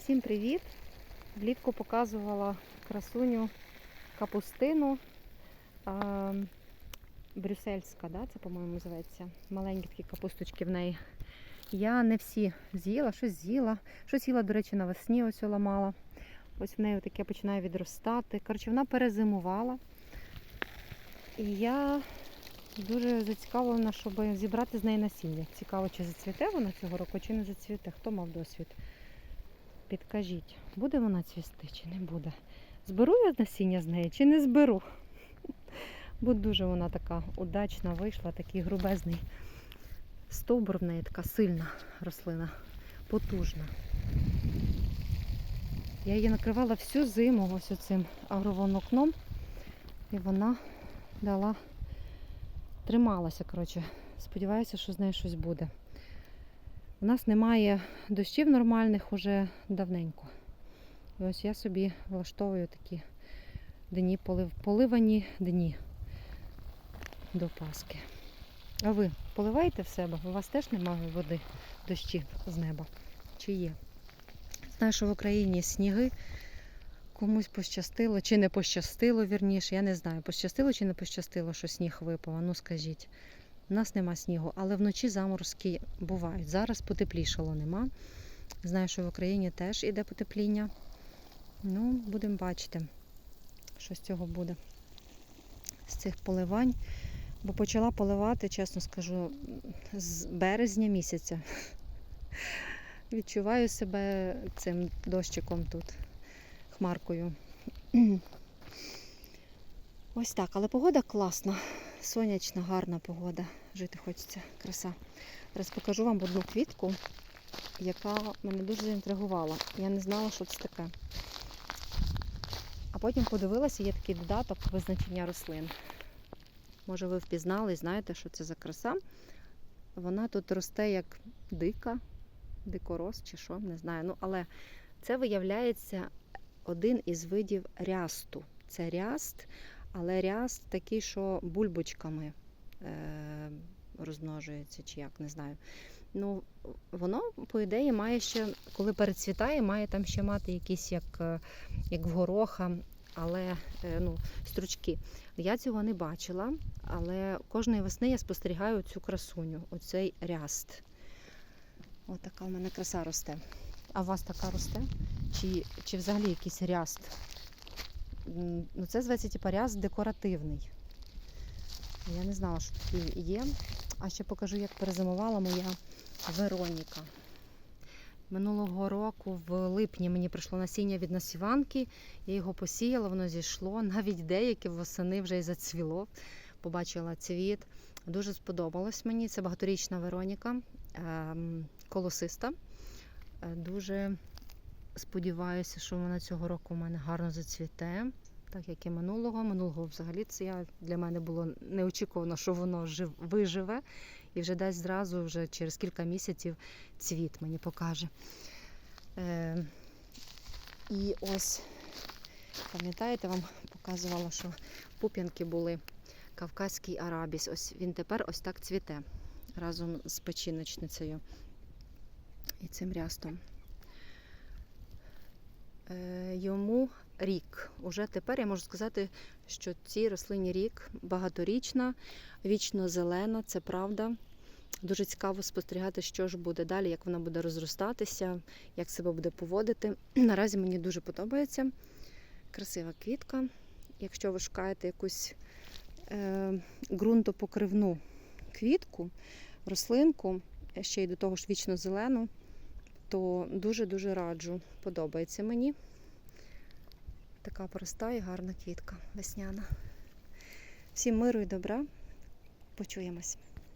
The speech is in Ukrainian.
Всім привіт! Влітку показувала красуню капустину. А, брюссельська, да? це, по-моєму, називається. Маленькі такі капусточки в неї. Я не всі з'їла, щось з'їла. Щось їла, до речі, навесні ось ламала. Ось в неї таке починає відростати. Коротше, вона перезимувала. І я дуже зацікавлена, щоб зібрати з неї насіння. Цікаво, чи зацвіте вона цього року, чи не зацвіте. Хто мав досвід? Підкажіть, буде вона цвісти чи не буде? Зберу я насіння з неї чи не зберу? Бо дуже вона така удачна вийшла, такий грубезний стовбур в неї, така сильна рослина, потужна. Я її накривала всю зиму ось оцим агроволокном, і вона дала, трималася, коротше. Сподіваюся, що з нею щось буде. У нас немає дощів нормальних уже давненько. І ось я собі влаштовую такі дні, полив, поливані дні до Пасхи. А ви поливаєте в себе? У вас теж немає води, дощів з неба? Чи є? Знаю, що в Україні сніги. Комусь пощастило, чи не пощастило, вірніше, я не знаю, пощастило чи не пощастило, що сніг випав. Ну скажіть. У нас нема снігу, але вночі заморозки бувають. Зараз потеплішало нема. Знаю, що в Україні теж іде потепління. Ну, будемо бачити, що з цього буде. З цих поливань. Бо почала поливати, чесно скажу, з березня місяця. Відчуваю себе цим дощиком тут, хмаркою. Ось так, але погода класна. Сонячна, гарна погода. Жити хочеться, краса. Зараз покажу вам одну квітку, яка мене дуже заінтригувала. Я не знала, що це таке. А потім подивилася, є такий додаток визначення рослин. Може, ви впізнали і знаєте, що це за краса. Вона тут росте як дика, дикорос чи що, не знаю. Ну, але це виявляється один із видів рясту. Це ряст, але ряст такий, що бульбочками розмножується, чи як, не знаю. Ну, воно, по ідеї, має ще, коли перецвітає, має там ще мати якісь, як, е, як в гороха, але е, ну, стручки. Я цього не бачила, але кожної весни я спостерігаю цю красуню, оцей ряст. Ось така в мене краса росте. А у вас така росте? Чи, чи взагалі якийсь ряст? Ну, це зветься типу, ряст декоративний. Я не знала, що такий є. А ще покажу, як перезимувала моя Вероніка. Минулого року, в липні, мені прийшло насіння від насіванки. Я його посіяла, воно зійшло. Навіть деяке восени вже й зацвіло. Побачила цвіт. Дуже сподобалось мені. Це багаторічна Вероніка, ем, колосиста. Е, Дуже сподіваюся, що вона цього року у мене гарно зацвіте, так як і минулого. Минулого взагалі це я, для мене було неочікувано, що воно жив, виживе і вже десь зразу, вже через кілька місяців, цвіт мені покаже. Е, і ось, пам'ятаєте, вам показувала, що пуп'янки були Кавказький арабіс. Ось він тепер ось так цвіте разом з печіночницею і цим рястом. Е, Йому рік. Уже тепер я можу сказати, що цій рослині рік багаторічна, вічно зелена, це правда. Дуже цікаво спостерігати, що ж буде далі, як вона буде розростатися, як себе буде поводити. Наразі мені дуже подобається. Красива квітка. Якщо ви шукаєте якусь е, ґрунтопокривну квітку, рослинку, ще й до того ж вічно зелену, то дуже-дуже раджу. Подобається мені. Така проста і гарна квітка весняна. Всім миру і добра. Почуємось.